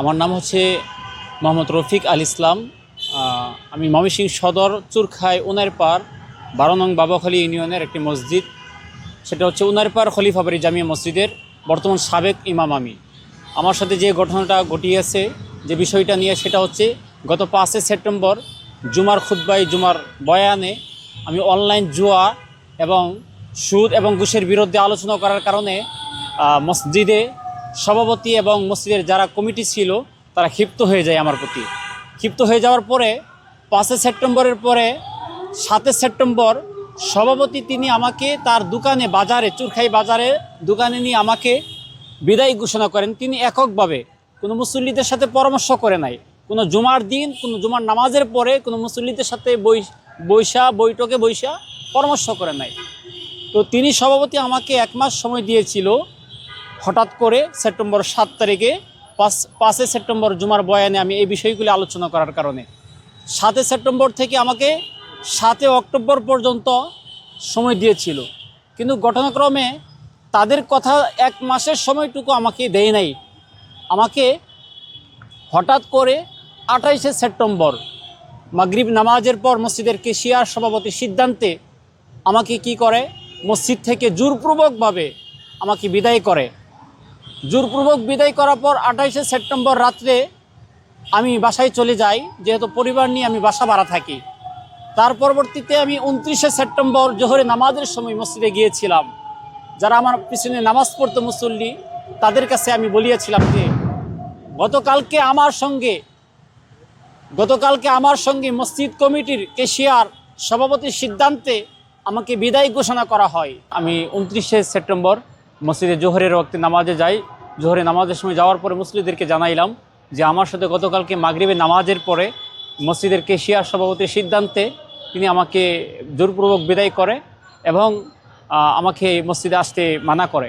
আমার নাম হচ্ছে মোহাম্মদ রফিক আল ইসলাম। আমি ময়মনসিংহ সদর চুরখাই উনারপাড় বারো নং বাবাখালী ইউনিয়নের একটি মসজিদ। সেটা হচ্ছে উনার উনারপাড় খলিফাবাড়ি জামিয়া মসজিদের বর্তমান সাবেক ইমাম আমি। আমার সাথে যে ঘটনাটা ঘটিয়েছে, যে বিষয়টা নিয়ে, সেটা হচ্ছে গত পাঁচই সেপ্টেম্বর জুমার খুদ্বাই জুমার বয়ানে আমি অনলাইন জুয়া এবং সুদ এবং ঘুষের বিরুদ্ধে আলোচনা করার কারণে মসজিদে সভাপতি এবং মসজিদের যারা কমিটি ছিল, তারা ক্ষিপ্ত হয়ে যায় আমার প্রতি। ক্ষিপ্ত হয়ে যাওয়ার পরে, পাঁচই সেপ্টেম্বরের পরে, সাতই সেপ্টেম্বর, সভাপতি তিনি আমাকে তার দোকানে, বাজারে, চুরখাই বাজারে দোকানে নিয়ে আমাকে বিদায় ঘোষণা করেন। তিনি এককভাবে কোনো মুসল্লিদের সাথে পরামর্শ করে নাই। কোনো জুমার দিন, কোনো জুমার নামাজের পরে কোনো মুসল্লিদের সাথে বই বৈশা, বৈঠকে বৈশা পরামর্শ করে নাই। তো তিনি সভাপতি আমাকে এক মাস সময় দিয়েছিল হঠাৎ করে সেপ্টেম্বর সাত তারিখে পাঁচ, পাঁচই সেপ্টেম্বর জুমার বয়ানে আমি এই বিষয়গুলি আলোচনা করার কারণে। সাতই সেপ্টেম্বর থেকে আমাকে সাতই অক্টোবর পর্যন্ত সময় দিয়েছিল। কিন্তু ঘটনাক্রমে তাদের কথা এক মাসের সময়টুকু আমাকে দেয় নাই। আমাকে হঠাৎ করে আঠাইশে সেপ্টেম্বর মাগরিব নামাজের পর মসজিদের কেশিয়ার সভাপতির সিদ্ধান্তে আমাকে কি করে? মসজিদ থেকে জোরপূর্বকভাবে আমাকে বিদায় করে। জোরপূর্বক বিদায় করার পর আঠাইশে সেপ্টেম্বর রাত্রে আমি বাসায় চলে যাই, যেহেতু পরিবার নিয়ে আমি বাসা ভাড়া থাকি। তার পরবর্তীতে আমি উনত্রিশে সেপ্টেম্বর জোহরে নামাজের সময় মসজিদে গিয়েছিলাম। যারা আমার পিছনে নামাজ পড়তো মুসল্লি, তাদের কাছে আমি বলিয়েছিলাম যে, গতকালকে আমার সঙ্গে, গতকালকে আমার সঙ্গে মসজিদ কমিটির কেশিয়ার সভাপতির সিদ্ধান্তে আমাকে বিদায় ঘোষণা করা হয়। আমি উনত্রিশে সেপ্টেম্বর মসজিদে জোহরের ওক্তে নামাজে যাই। জোহরে নামাজের সময় যাওয়ার পরে মুসলিমদেরকে জানাইলাম যে আমার সাথে গতকালকে মাগরিবে নামাজের পরে মসজিদের কেশিয়ার সভাপতির সিদ্ধান্তে তিনি আমাকে জোরপূর্বক বিদায় করে এবং আমাকে মসজিদে আসতে মানা করে।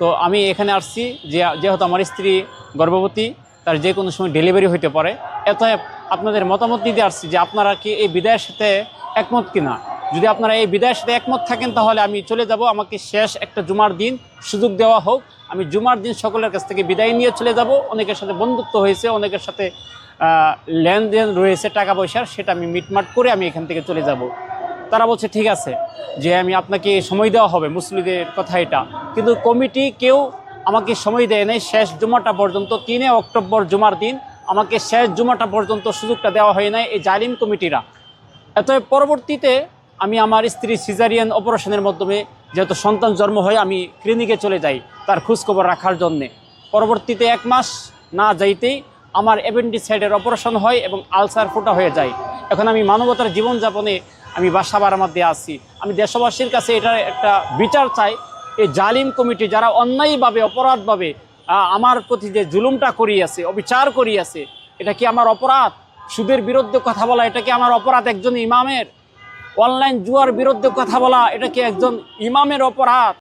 তো আমি এখানে আসছি যে, যেহেতু আমার স্ত্রী গর্ভবতী, তার যে কোনো সময় ডেলিভারি হইতে পারে। এত আপনাদের মতামত দিতে আসছি যে আপনারা কি এই বিদায়ের সাথে একমত কিনা? যদি আপনারা এই বিদায়ের সাথে একমত থাকেন, তাহলে আমি চলে যাব। আমাকে শেষ একটা জুমার দিন সুযোগ দেওয়া হোক। আমি জুমার দিন সকলের কাছ থেকে বিদায় নিয়ে চলে যাব। অনেকের সাথে বন্ধুত্ব হয়েছে, অনেকের সাথে লেনদেন রয়েছে, টাকা পয়সার, সেটা আমি মিটমাট করে আমি এখান থেকে চলে যাব। তারা বলছে, ঠিক আছে, যে আমি আপনাকে সময় দেওয়া হবে। মুসলিদের কথা এটা। কিন্তু কমিটি কেউ আমাকে সময় দেয় নাই। শেষ জুমাটা পর্যন্ত, তিনে অক্টোবর জুমার দিন, আমাকে শেষ জুমাটা পর্যন্ত সুযোগটা দেওয়া হয় নাই এই জালিম কমিটিরা। এত পরবর্তীতে আমি আমার স্ত্রী সিজারিয়ান অপারেশনের মাধ্যমে যেহেতু সন্তান জন্ম হয়, আমি ক্লিনিকে চলে যাই তার খোঁজখবর রাখার জন্যে। পরবর্তীতে এক মাস না যাইতেই আমার অ্যাপেন্ডিসাইডের অপারেশন হয় এবং আলসার ফোটা হয়ে যায়। এখন আমি মানবতার জীবনযাপনে আমি বাসা বাড়ার মধ্যে আছি। আমি দেশবাসীর কাছে এটার একটা বিচার চাই। এই জালিম কমিটি যারা অন্যায়ভাবে, অপরাধভাবে আমার প্রতি যে জুলুমটা করিয়াছে, অবিচার করিয়াছে, এটা কি আমার অপরাধ? সুদের বিরুদ্ধে কথা বলা, এটা কি আমার অপরাধ একজন ইমামের? অনলাইন জুয়ার বিরুদ্ধে কথা বলা এটা কি একজন ইমামের অপরাধ?